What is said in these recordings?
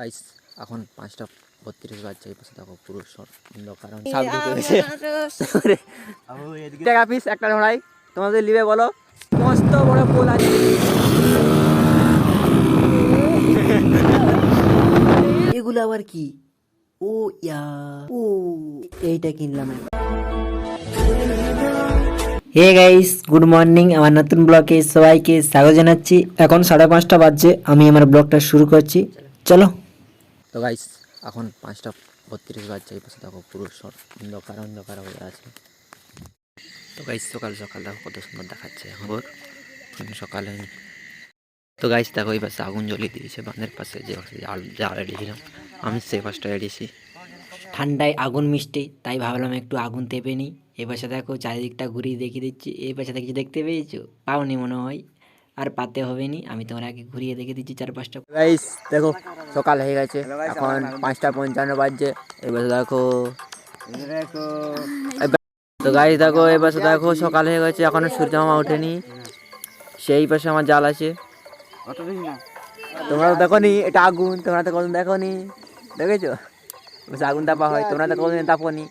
Guys এখন পাঁচটা বত্রিশ বাজছে এই পাশে দেখো পুরো সর অন্ধকার সাপ ঢুকে গেছে টাকা পিস একটা ধরাই তোমাদের লিবে বলো? মস্ত বড় পোল আছে। এগুলো আবার কি? ও ইয়া ও এইটা কিনলাম হে গাইস গুড মর্নিং। আমার নতুন ব্লগে সবাইকে স্বাগত জানাচ্ছি। এখন সাড়ে পাঁচটা বাজছে আমি আমার ব্লগটা শুরু করছি। চলো। তো গাইস এখন পাঁচটা বত্রিশ বাজছে, এই পাশে দেখো পুরো অন্ধকার অন্ধকার হয়ে আছে। তো গাইস সকাল সকাল দেখো কত সুন্দর দেখাচ্ছে এখন সকালে তো গাইস দেখো এই পাশে আগুন জ্বলিয়ে দিয়েছে, বাঁধের পাশে যে পাশে যা এড়িয়েছিলাম আমি সেই পাশটা এড়িয়েছি ঠান্ডায় আগুন মিষ্টি, তাই ভাবলাম একটু আগুন তেপে নিই। এ পাশে দেখো চারিদিকটা ঘুরিয়ে দেখিয়ে দিচ্ছি, এই পাশে কিছু দেখতে পেয়েছ? পাওনি মনে হয়। আর পাতে হবে নি আমি তোমার আগে ঘুরিয়ে দেখে দিচ্ছি চার পাঁচটা গাইস দেখো সকাল হয়ে গেছে। এখন পাঁচটা পঞ্চান্ন বাজছে। এবার দেখো তো গাইস দেখো এবার দেখো সকাল হয়ে গেছে। এখনও সূর্য মামা ওঠেনি। সেই পাশে আমার জাল আছে। তোমরা দেখো নি এটা আগুন তোমরা তো কোনদিন দেখো নি দেখেছ বসে আগুন তাপা হয় তোমরা তো কোনদিন তাপো নি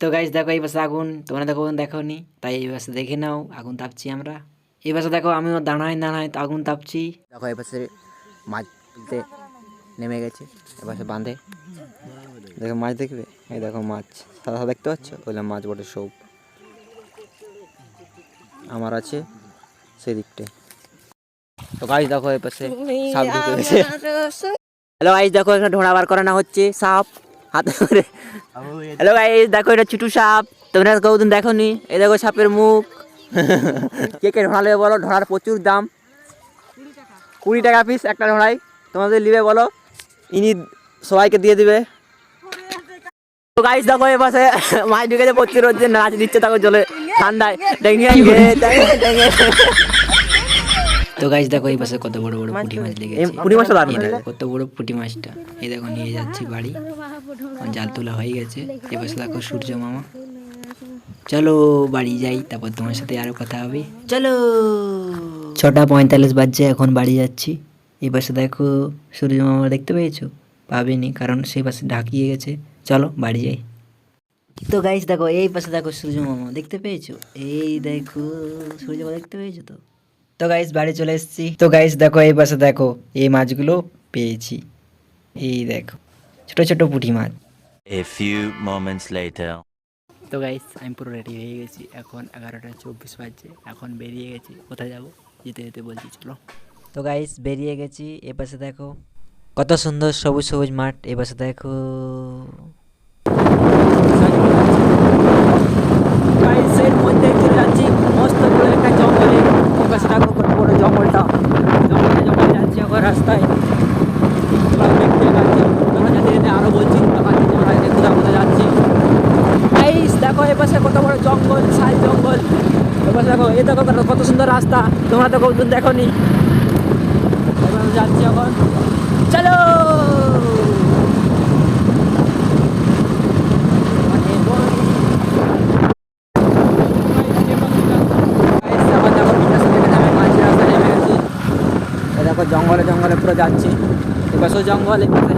তো গাইস দেখো এই পাশে আগুন তোমরা তো দেখো দেখো নি তাই এই পাশে দেখে নাও আগুন তাপছি আমরা। এই পাশে দেখো আমিও দাঁড়ায় দাঁড়ায় আগুন তাপছি। দেখো এই পাশে মাছ তুলতে নেমে গেছে এপাশে বাঁধে। দেখো মাছ দেখবে? এই দেখো মাছ। সাদা সাদা দেখতে পাচ্ছ? ওইটা মাছ বটে সব। আমার আছে সেদিকটায় তো গাছ দেখো এই পাশে সাপ ঢুকে গেছে। হ্যালো গাইজ দেখো এখানে ঢোড়া বার করানো হচ্ছে সাপ। হাতে করে হ্যালো গাইজ দেখো এটা ছোটো সাপ। তোমরা কৌদিন দেখো নি এই দেখো সাপের মুখ। কে কে ঢোড়া নেবে বলো ঢোড়ার প্রচুর দাম। কুড়ি টাকা পিস একটা ঢোড়াই তোমাদের নিবে বলো ইনি সবাইকে দিয়ে দিবে। তো গাইস দেখো এ পাশে মাছ ঢুকেছে প্রচুর হচ্ছে নাচ দিচ্ছে তাকে জলে ঠান্ডায়। ডেঙ্গে তো গাইস দেখো এই পাশে কত বড় বড় পুঁটি মাছ লেগেছে। পুঁটি মাছটা দেখো কত বড় পুঁটি মাছটা। এই দেখো নিয়ে যাচ্ছি বাড়ি। জাল তোলা হয়ে গেছে। পাশে দেখো সূর্য মামা। চলো বাড়ি যাই তারপর তোমার সাথে আরও কথা হবে। চলো। ছটা পঁয়তাল্লিশ বাজছে এখন বাড়ি যাচ্ছি। এই পাশে দেখো সূর্য মামা দেখতে পেয়েছ? পাবেনি কারণ সেই পাশে ঢাকিয়ে গেছে। চলো বাড়ি যাই। তো গাইস দেখো এই পাশে দেখো সূর্য মামা দেখতে পেয়েছ? এই দেখো সূর্য মামা দেখতে পেয়েছ তো? তো গাইস বাড়ি চলে এসেছি। তো গাইস দেখো এই পাশে দেখো এই মাছগুলো পেয়েছি। এই দেখো ছোট ছোট পুঁটি মাছ। A few moments later. তো গাইস আমি পুরো রেডি হয়ে গেছি। এখন এগারোটা চব্বিশ বাজছে। এখন বেরিয়ে গেছি। কোথায় যাব? যেতে যেতে বলছি চলো। তো গাইস বেরিয়ে গেছি। এ পাশে দেখো কত সুন্দর সবুজ সবুজ মাঠ। এ পাশে দেখো গাইসের মধ্যে চলে যাচ্ছি। মস্ত বড় একটা জঙ্গলে। এই পাশে দেখো কত বড় জঙ্গলটা। জঙ্গলে জঙ্গলে যাচ্ছি এখন রাস্তায়। দেখতে পাচ্ছি। তোমরা যেতে যেতে আরও বলছি যাচ্ছি। এ পাশে কত বড় জঙ্গল শাল জঙ্গল। এ দেখো, এই দেখো কত- সুন্দর রাস্তা। তোমরা তো কোনদিন দেখো নি এবার যাচ্ছি এখন। চলো! জঙ্গলে জঙ্গলে পুরো যাচ্ছি। এপাশেও জঙ্গল এপাশে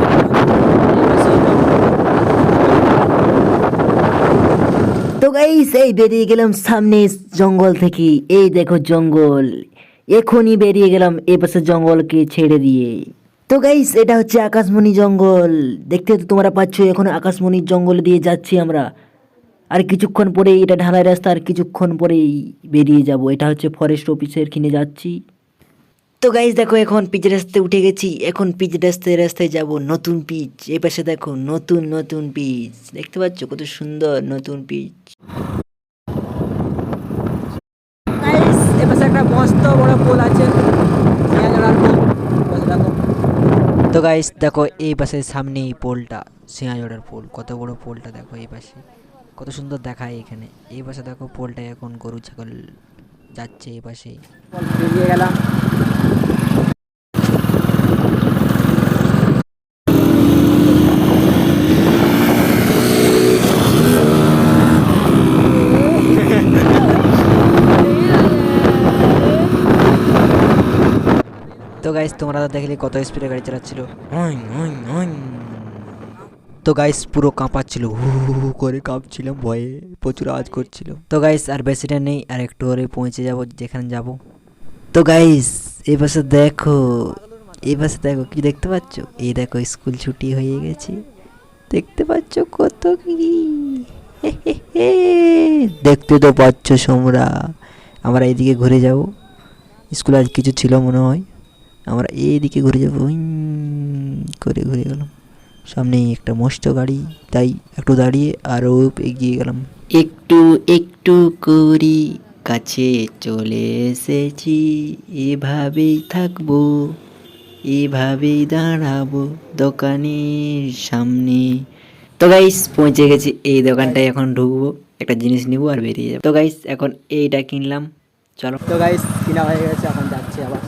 তো এই বেরিয়ে গেলাম সামনে জঙ্গল থেকে। এই দেখো জঙ্গল। এখনই বেরিয়ে গেলাম এ পাশে জঙ্গলকে ছেড়ে দিয়ে। তো গাইস এটা হচ্ছে আকাশমণি জঙ্গল। দেখতে তো তোমরা পাচ্ছ, এখন আকাশমণির জঙ্গল দিয়ে যাচ্ছি আমরা। আর কিছুক্ষণ পরেই এটা ঢালাই রাস্তা, আর কিছুক্ষণ পরেই বেরিয়ে যাব। এটা হচ্ছে ফরেস্ট অফিসের কিনে যাচ্ছি। তো গাইজ দেখো এখন পিচ রাস্তায় উঠে গেছি। এখন পিচ রাস্তায় রাস্তায় যাব। নতুন পিচ এ পাশে দেখো নতুন নতুন পিচ দেখতে পাচ্ছ কত সুন্দর নতুন পিচ একটা মস্ত বড় পোল আছে। সিয়াজড়ার তো গাইস দেখো এই পাশে এই পোলটা সিংহাজোড়ার পোল। কত বড় পোলটা দেখো এই পাশে। কত সুন্দর দেখায় এখানে। এই পাশে দেখো পোলটা এখন গরু, ছাগল যাচ্ছে এই পাশে গেলাম তো গাইস তোমরা তো দেখলে কত স্পিডে গাড়ি চালাচ্ছিল। তো গাইস পুরো কাঁপাচ্ছিল। হু হু করে কাঁপছিলাম ভয়ে প্রচুর আওয়াজ করছিল। তো গাইস আর বেশিটা নেই আর একটু পরে পৌঁছে যাব যেখানে যাব। তো গাইস এই পাশে দেখো এই পাশে দেখো কি দেখতে পাচ্ছ? এই দেখো স্কুল ছুটি হয়ে গেছে। দেখতে পাচ্ছ কত কি? দেখতে তো পাচ্ছ সোমরা আমরা এইদিকে ঘুরে যাব। স্কুলে আজ কিছু ছিল মনে হয়। আমরা এইদিকে ঘুরে যাব। করে ঘুরে গেলাম। সামনেই একটা মস্ত গাড়ি তাই একটু দাঁড়িয়ে আরও এগিয়ে গেলাম। একটু একটু করি কাছে চলে এসেছি। এভাবেই থাকব এভাবেই দাঁড়াবো দোকানের সামনে। তো গাইস পৌঁছে গেছি। এই দোকানটায় এখন ঢুকবো একটা জিনিস নিবো আর বেরিয়ে যাব। তো গাইস এখন এইটা কিনলাম। চলো। তো গাইস কিনা হয়ে গেছে এখন যাচ্ছি আবার।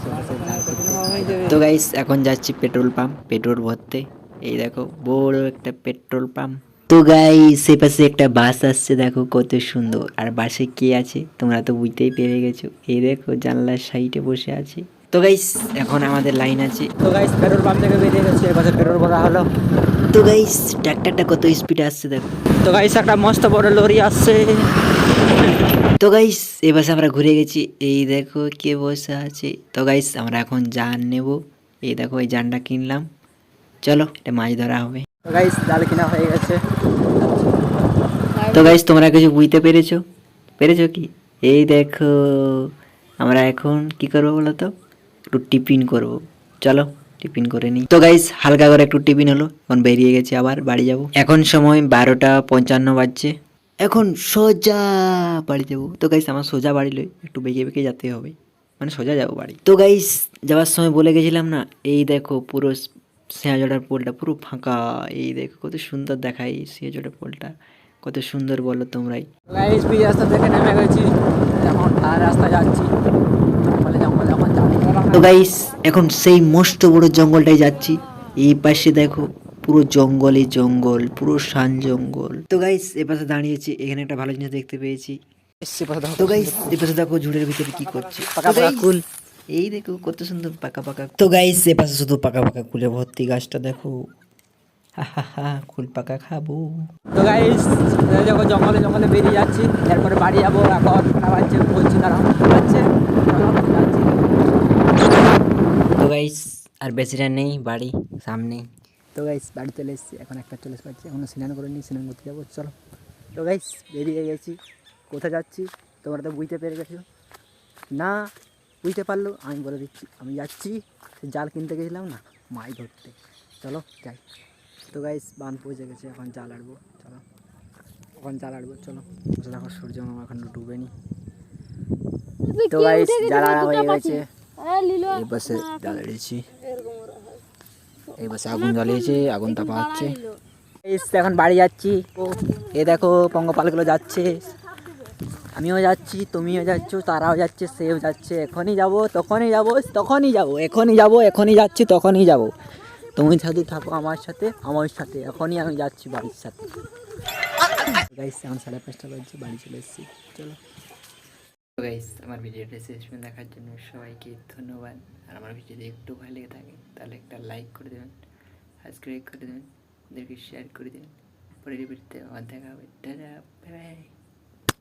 তো গাইস এখন যাচ্ছি পেট্রোল পাম্প পেট্রোল ভরতে। এই দেখো, বড় একটা পেট্রোল পাম্প তো গাইস সে পাশে একটা বাস আসছে, দেখো কত সুন্দর। আর বাসে কে আছে, তোমরা তো বুঝতেই পেরে গেছো। এই দেখো, জানলার সাইডে বসে আছে। তো গাইস এখন আমাদের লাইন আছে। তো গাইস পেট্রোল পাম্প থেকে বেরিয়ে গেছে এবার পেট্রোল ভরা হলো। তো গাইস ট্রাক্টরটা কত স্পিডে আসছে, দেখো। তো গাইস একটা মস্ত বড় লরি আসছে। তো গাইস এবার আমরা ঘুরে গেছি। এই দেখো কে বসে আছে। তো গাইস আমরা এখন জান নেব। এই দেখো এই জানটা কিনলাম। চলো এটা মাছ ধরা হবে। তো গাইস জাল কিনা হয়ে গেছে। তো গাইস তোমরা কিছু বুঝতে পেরেছ? পেরেছ কি? এই দেখো আমরা এখন কি করব বলো তো? একটু টিফিন করব। চলো টিফিন করে নিই। তো গাইস হালকা করে একটু টিফিন হলো। এখন বেরিয়ে গেছি আবার বাড়ি যাব। এখন সময় বারোটা পঞ্চান্ন বাজছে। এখন সোজা বাড়ি যাব। তো গাইস আমার সোজা বাড়ি লই একটু বেঁকে বেঁকে যেতে হবে। মানে সোজা যাব বাড়ি। তো গাইস যাওয়ার সময় বলে গেছিলাম না এই দেখো পুরো সিঁহাজোড়ার পোলটা পুরো ফাঁকা। এই দেখো কত সুন্দর দেখায় এই সিঁহাজোড়ার পোলটা। কত সুন্দর বলো তোমরাই। গাইস রাস্তা থেকে নেমে গেছি। এখন আর রাস্তা যাচ্ছি। তো গাইস এখন সেই মস্ত বড় জঙ্গলটাই যাচ্ছি। এই পাশে দেখো পুরো জঙ্গলে জঙ্গল পুরো শান জঙ্গল। তো গাইস এ পাশে দাঁড়িয়েছি এখানে একটা ভালো জিনিস দেখতে পেয়েছি। পাশে দেখো। তো গাইস এ পাশে দেখো ঝুড়ের ভিতরে কি করছে। পাকা পাকা guys, কুল। এই দেখো কত সুন্দর পাকা পাকা তো গাইস এ পাশে শুধু পাকা পাকা কুলে ভর্তি গাছটা দেখো। হা হা হা কুল পাকা খাব। তো গাইস যখন জঙ্গলে জঙ্গলে বেরিয়ে যাচ্ছি। এরপরে বাড়ি যাব এখন বলছি তো গাইস আর বেশিটা নেই বাড়ি সামনে। তো গাইস বাড়ি চলে এসেছি। এখন একটা চলে পাচ্ছি এখনও স্নান করে নিই স্নান করতে যাব। চলো। তো গাইস বেরিয়ে গেছি। কোথায় যাচ্ছি? তোমরা তো বুঝতে পেরে গেছো। না বুঝতে পারল। আমি বলে দিচ্ছি আমি যাচ্ছি। জাল কিনতে গেছিলাম না মাছ ধরতে। চলো যাই। তো গাইস বাঁধ পৌঁছে গেছে। এখন জাল আড়বো। চলো। এখন জাল আড়বো। চলো। দেখো সূর্য মামা এখন ডুবেনি তো গাইস জাল আড়া হয়ে গেছে। এই পাশে জাল এড়েছি এই পাশে আগুন জ্বালিয়েছে আগুন তাপা হচ্ছে। এখন বাড়ি যাচ্ছি। এ দেখো পঙ্গপালগুলো যাচ্ছে। আমিও যাচ্ছি তুমিও যাচ্ছ তারাও যাচ্ছে সেও যাচ্ছে। এখনই যাব তখনই যাব তখনই যাব এখনই যাব এখনই যাচ্ছি তখনই যাব। তুমি সাথে থাকো আমার সাথে আমার সাথে। এখনই আমি যাচ্ছি বাড়ির সাথে। গাইস এখন সাড়ে পাঁচটা বাজছে বাড়ি চলে এসেছি। চলো। গাইস আমার ভিডিওটা শেষ দেখার জন্য সবাইকে ধন্যবাদ। আর আমার ভিডিও যদি একটু ভালো লেগে থাকে, তাহলে একটা লাইক করে দেবেন সাবস্ক্রাইব করে দেবেন, ওদেরকে শেয়ার করে দেবেন। পরের ভিডিওতে আবার দেখা হবে। টাটা